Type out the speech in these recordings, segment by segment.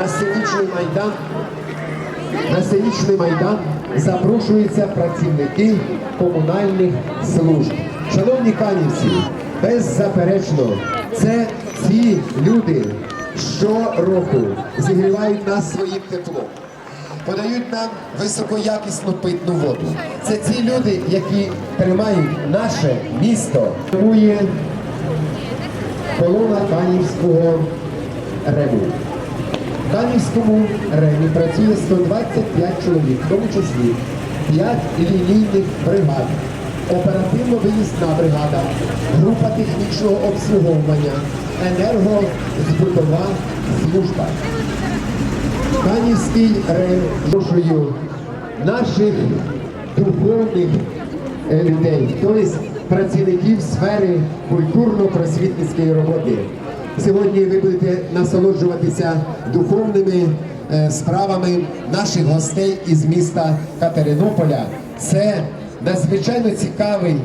на сценічний майдан на сценічний майдан запрошуються працівники комунальних служб. Шановні канівці, беззаперечно, це ті люди щороку зігрівають нас своїм теплом, подають нам високоякісну питну воду. Це ті люди, які тримають наше місто. Формує колона Канівського реву. В Канівському рейні працює 125 чоловік, в тому числі 5 лінійних бригад, оперативно-виїзна бригада, група технічного обслуговування, енергозбутова служба. Канівський рейн запрошую наших духовних е, людей, тобто працівників сфери культурно-просвітницької роботи. Сьогодні ви будете насолоджуватися духовними е, справами наших гостей із міста Катеринополя. Це надзвичайно цікавий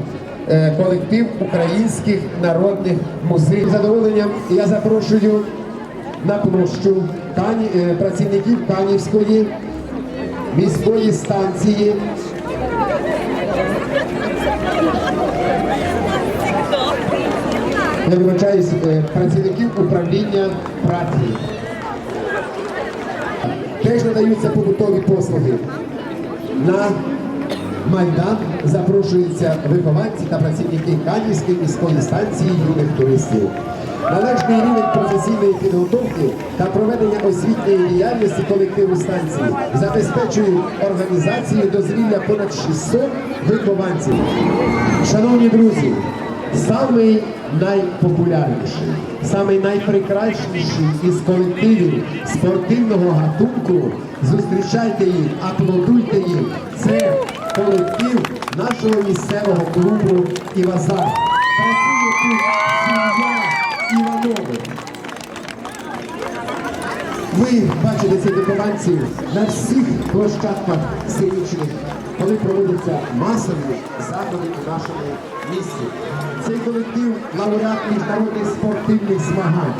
е, колектив українських народних музеїв. Задоволенням я запрошую на площу е, працівників Канівської міської станції. Я вибачаюсь, е, працівників управління праці. Теж надаються побутові послуги. На Майдан запрошуються вихованці та працівники Канівської міської станції юних туристів. Належний рівень професійної підготовки та проведення освітньої діяльності колективу станції забезпечують організацію дозвілля понад 600 вихованців. Шановні друзі, самий найпопулярніший, самий найпрекрасніший із колективів спортивного гатунку. Зустрічайте їх, аплодуйте їм. Це колектив нашого місцевого клубу Івазар. Працює тут сім'я Іванових. Ви бачите цих вихованців на всіх площадках сценічних, коли проводяться масові заходи у нашому місті. Цей колектив лауреат міжнародних спортивних змагань.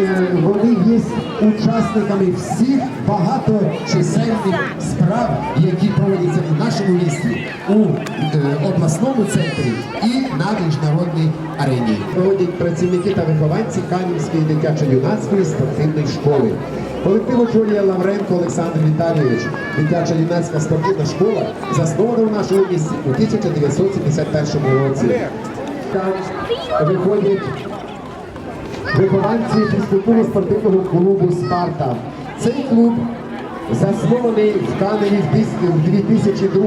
Е, Вони є учасниками всіх багаточисельних справ, які проводяться в нашому місті у е, обласному центрі і на міжнародній арені. Проводять працівники та вихованці Канівської дитячо-юнацької спортивної школи. Колектив очолює Лавренко Олександр Віталійович. Дитяча юнацька спортивна школа заснована в нашому місті у 1971 році. Там виходять вихованці фізкультурно-спортивного клубу Спарта. Цей клуб заснований в Каневі в в 2002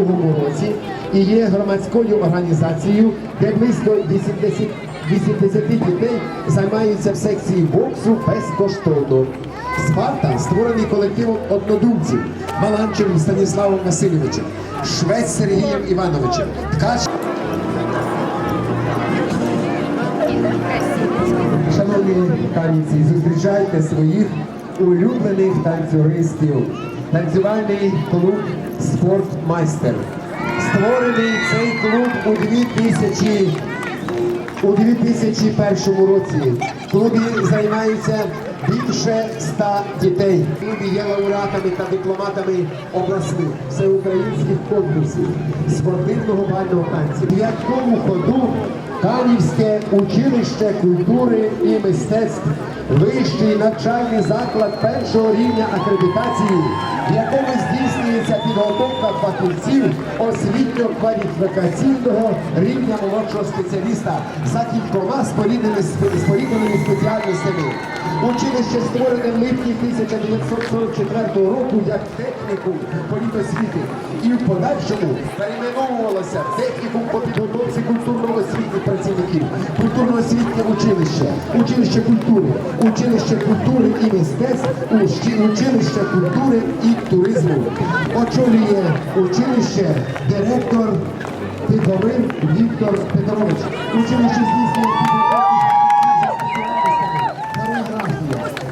році і є громадською організацією, де близько 80, 80 дітей займаються в секції боксу безкоштовно. Спарта створений колективом однодумців Маланчевим Станіславом Васильовичем, Швець Сергієм Івановичем, Ткач Шановні каніці, зустрічайте своїх улюблених танцюристів. Танцювальний клуб Спортмайстер. Створений цей клуб у 2000 у 2001 році. Клубі займаються більше ста дітей. Люди є лауреатами та дипломатами обласних всеукраїнських конкурсів спортивного бального танцю. В якому ходу Канівське училище культури і мистецтв, вищий навчальний заклад першого рівня акредитації, в якому здійснюється підготовка фахівців освітньо-кваліфікаційного рівня молодшого спеціаліста за кількома спорідненими спеціальностями. Училище створене в липні 1944 року як технікум політосвіти і в подальшому перейменовувалося технікум по підготовці культурно-освітніх працівників, культурно-освітнє училище, училище культури, училище культури і мистецтв, училище культури і туризму. Очолює училище директор Тиховин Віктор Петрович. Училище здійснює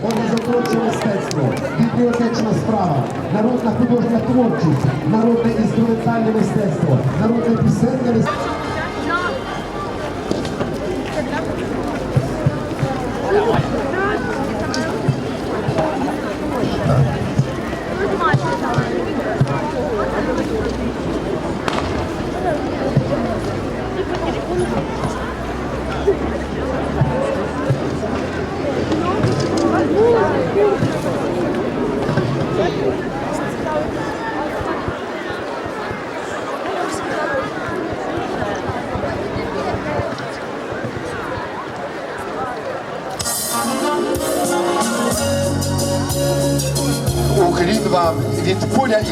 хореографія, мистецтво, бібліотечна справа, народна художня творчість, народне інструментальне мистецтво, народне пісенне мистецтво.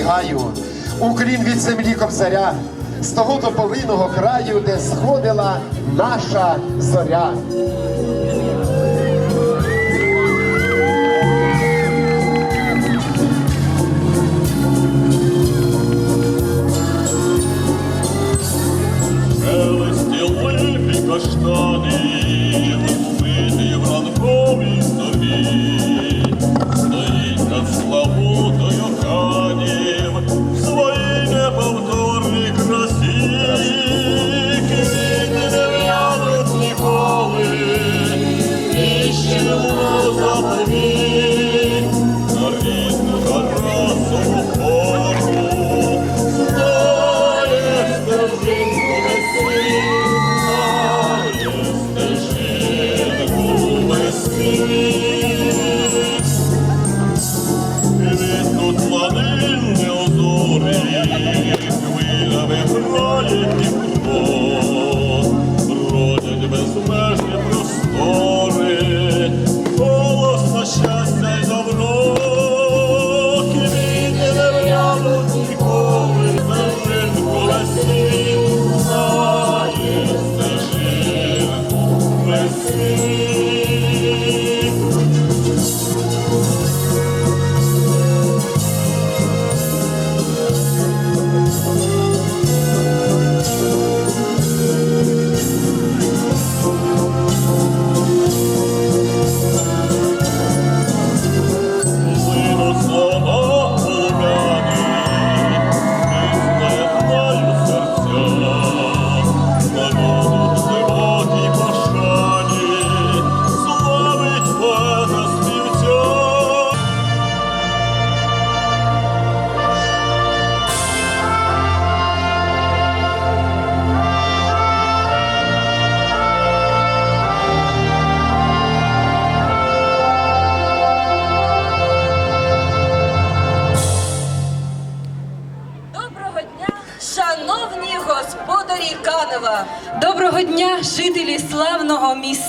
І гаю, уклін від землі кобзаря, з того тополиного краю, де сходила наша зоря.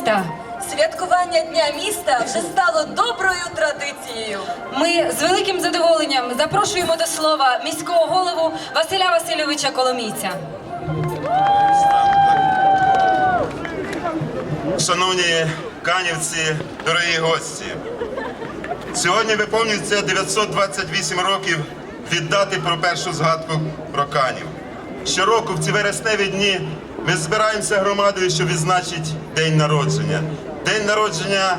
Міста. Святкування Дня міста вже стало доброю традицією. Ми з великим задоволенням запрошуємо до слова міського голову Василя Васильовича Коломійця. Шановні канівці, дорогі гості, сьогодні виповнюється 928 років від дати про першу згадку про канів. Щороку в ці вересневі дні ми збираємося громадою, щоб відзначити день народження. День народження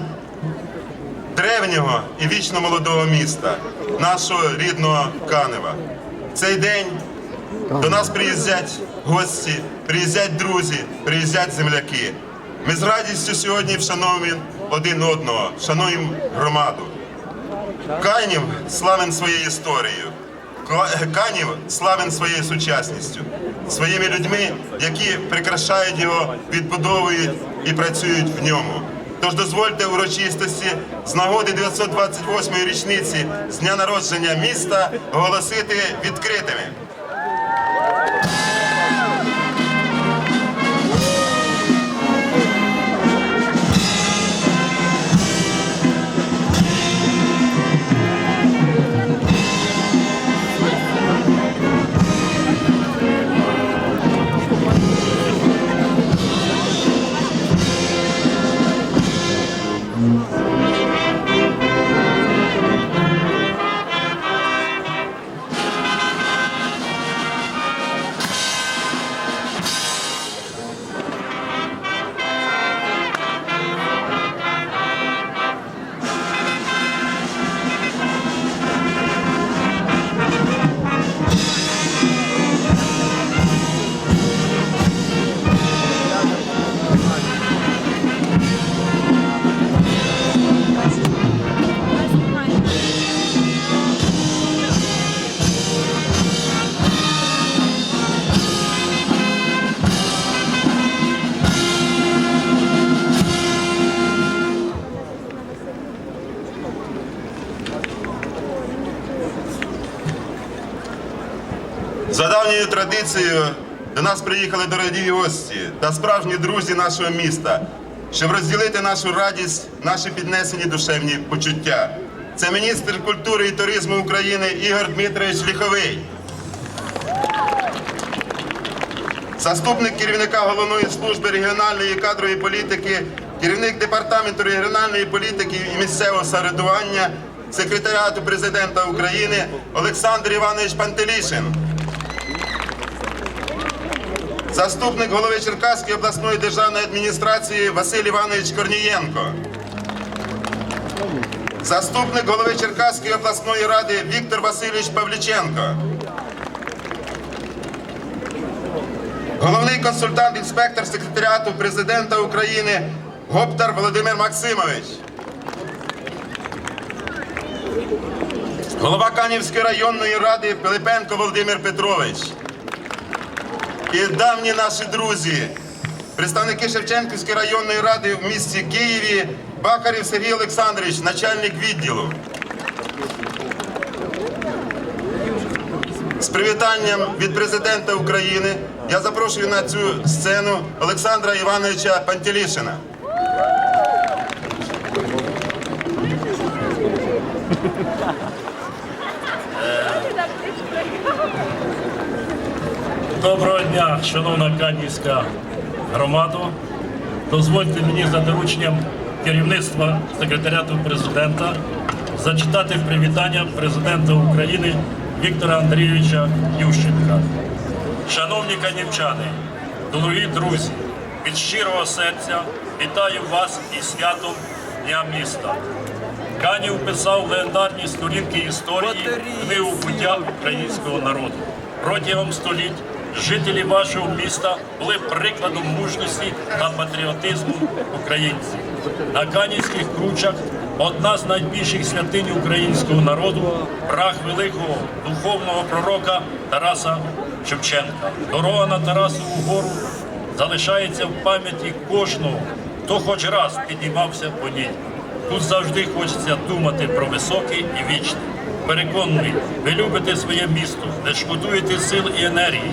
древнього і вічно молодого міста, нашого рідного Канева. Цей день до нас приїздять гості, приїздять друзі, приїздять земляки. Ми з радістю сьогодні вшановуємо один одного, шануємо громаду. Канів славен своєю історією. Канів славен своєю сучасністю, своїми людьми, які прикрашають його, відбудовують і працюють в ньому. Тож дозвольте урочистості з нагоди 928-ї річниці з дня народження міста оголосити відкритими. Традицією до нас приїхали дорогі гості та справжні друзі нашого міста, щоб розділити нашу радість, наші піднесені душевні почуття. Це міністр культури і туризму України Ігор Дмитрович Ліховий. Заступник керівника головної служби регіональної кадрової політики, керівник департаменту регіональної політики і місцевого самоврядування, секретаріату президента України Олександр Іванович Пантелішин. Заступник голови Черкаської обласної державної адміністрації Василь Іванович Корнієнко. Заступник голови Черкаської обласної ради Віктор Васильович Павліченко. Головний консультант інспектор секретаріату президента України Гоптар Володимир Максимович. Голова Канівської районної ради Пилипенко Володимир Петрович. І давні наші друзі, представники Шевченківської районної ради в місті Києві, Бакарів Сергій Олександрович, начальник відділу. З привітанням від президента України я запрошую на цю сцену Олександра Івановича Пантелішина. Доброго дня, шановна Канівська громада. Дозвольте мені за дорученням керівництва секретаріату президента зачитати привітання президента України Віктора Андрійовича Ющенка. Шановні канівчани, дорогі друзі, від щирого серця вітаю вас із святом Дня міста. Канів писав легендарні сторінки історії книгу буття українського народу. Протягом століть жителі вашого міста були прикладом мужності та патріотизму українців. На Канівських кручах одна з найбільших святинь українського народу прах великого духовного пророка Тараса Шевченка. Дорога на Тарасову гору залишається в пам'яті кожного, хто хоч раз піднімався по ній. Тут завжди хочеться думати про високе і вічне. Переконаний, ви любите своє місто, не шкодуєте сил і енергії,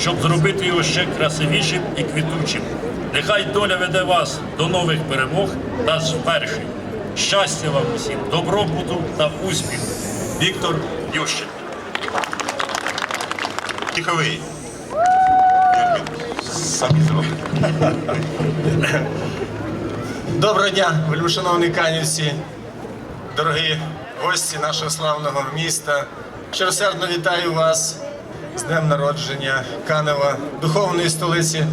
щоб зробити його ще красивішим і квітучим. Нехай доля веде вас до нових перемог та звершень. Щастя вам усім, добробуту та успіху. Віктор Ющенко. Тиховий. Самі зробите. Доброго дня, вельмишановні канівці, дорогі гості нашого славного міста. Щиросердно вітаю вас з днем народження Канева, духовної столиці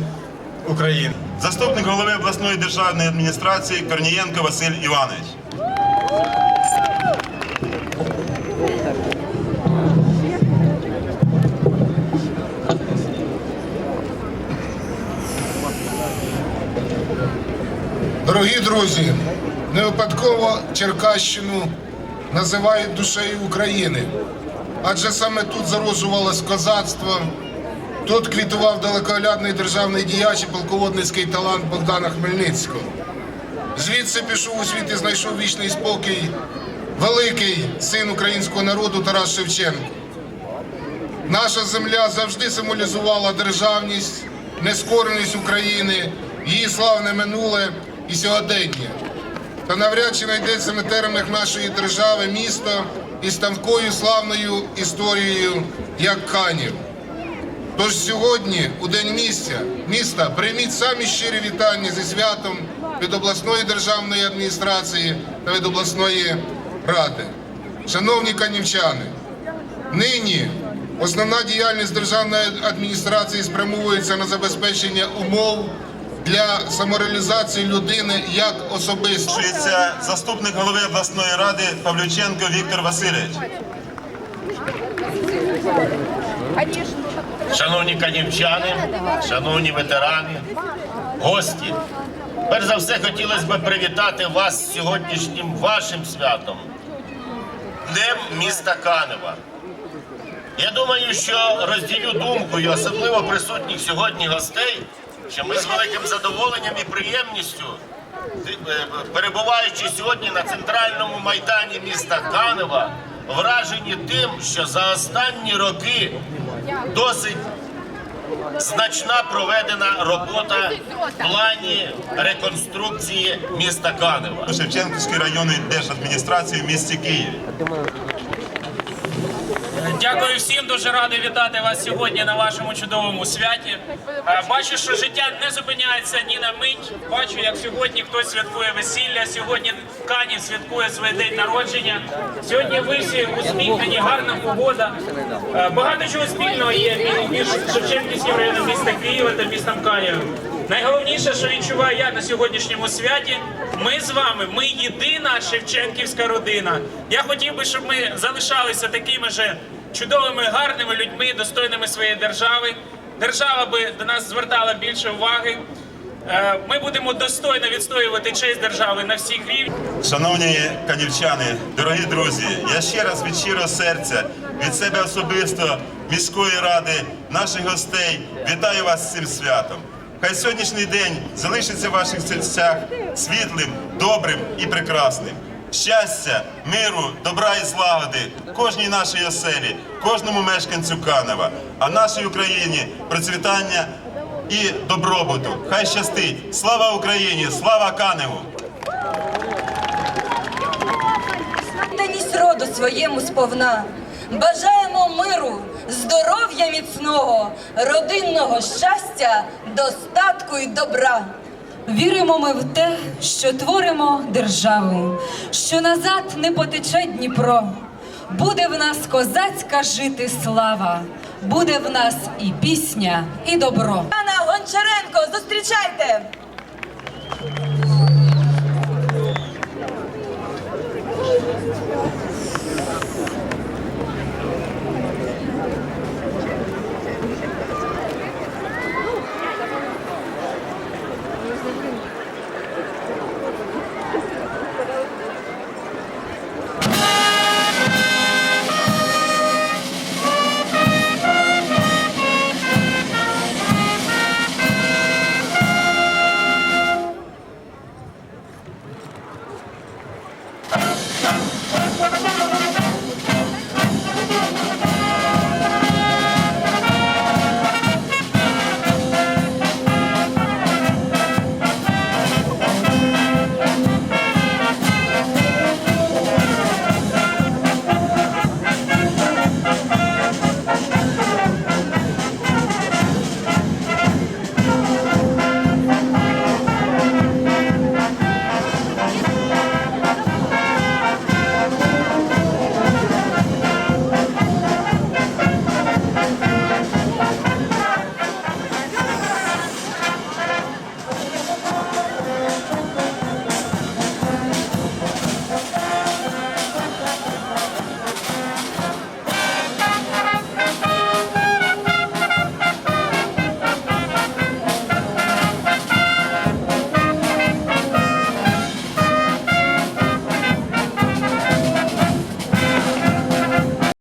України. Заступник голови обласної державної адміністрації Корнієнко Василь Іванович. Дорогі друзі, не випадково Черкащину називають душею України, адже саме тут зароджувалось козацтво, тут квітував далекоглядний державний діяч і полководницький талант Богдана Хмельницького. Звідси пішов у світ і знайшов вічний спокій великий син українського народу Тарас Шевченко. Наша земля завжди символізувала державність, нескореність України, її славне минуле і сьогодення. Та навряд чи знайдеться на теренах нашої держави місто із такою славною історією, як Канів. Тож сьогодні, у день місця, міста, прийміть самі щирі вітання зі святом від обласної державної адміністрації та від обласної ради. Шановні канівчани, Нині основна діяльність державної адміністрації спрямовується на забезпечення умов для самореалізації людини як особистості. Заступник голови обласної ради Павлюченко Віктор Васильович. Шановні канівчани, шановні ветерани, гості, перш за все хотілося б привітати вас сьогоднішнім вашим святом, Днем міста Канева. Я думаю, що розділю думку і особливо присутніх сьогодні гостей, що ми з великим задоволенням і приємністю, е, перебуваючи сьогодні на центральному майдані міста Канева, вражені тим, що за останні роки досить значна проведена робота в плані реконструкції міста Канева. Шевченківської районної держадміністрації в місті Києві. Дякую всім, дуже радий вітати вас сьогодні на вашому чудовому святі. Е, Бачу, що життя не зупиняється ні на мить. Бачу, як сьогодні хтось святкує весілля, сьогодні Канів святкує свій день народження. Сьогодні ви всі усміхнені, гарна погода. Е, Багато чого спільного є між Шевченківським районом міста Києва та містом Канівом. Найголовніше, що відчуваю я на сьогоднішньому святі, ми з вами, ми єдина Шевченківська родина. Я хотів би, щоб ми залишалися такими же чудовими, гарними людьми, достойними своєї держави. Держава би до нас звертала більше уваги. Е, Ми будемо достойно відстоювати честь держави на всіх рівнях. Шановні канівчани, дорогі друзі, я ще раз від щирого серця, від себе особисто, міської ради, наших гостей, вітаю вас з цим святом. Хай сьогоднішній день залишиться в ваших серцях світлим, добрим і прекрасним. Щастя, миру, добра і злагоди кожній нашій оселі, кожному мешканцю Канева, а нашій Україні процвітання і добробуту. Хай щастить! Слава Україні! Слава Каневу! Даність роду своєму сповна. Бажаємо миру, здоров'я міцного, родинного щастя, достатку і добра. Віримо ми в те, що творимо державу, що назад не потече Дніпро. Буде в нас козацька жити слава, буде в нас і пісня, і добро. Анна Гончаренко, зустрічайте!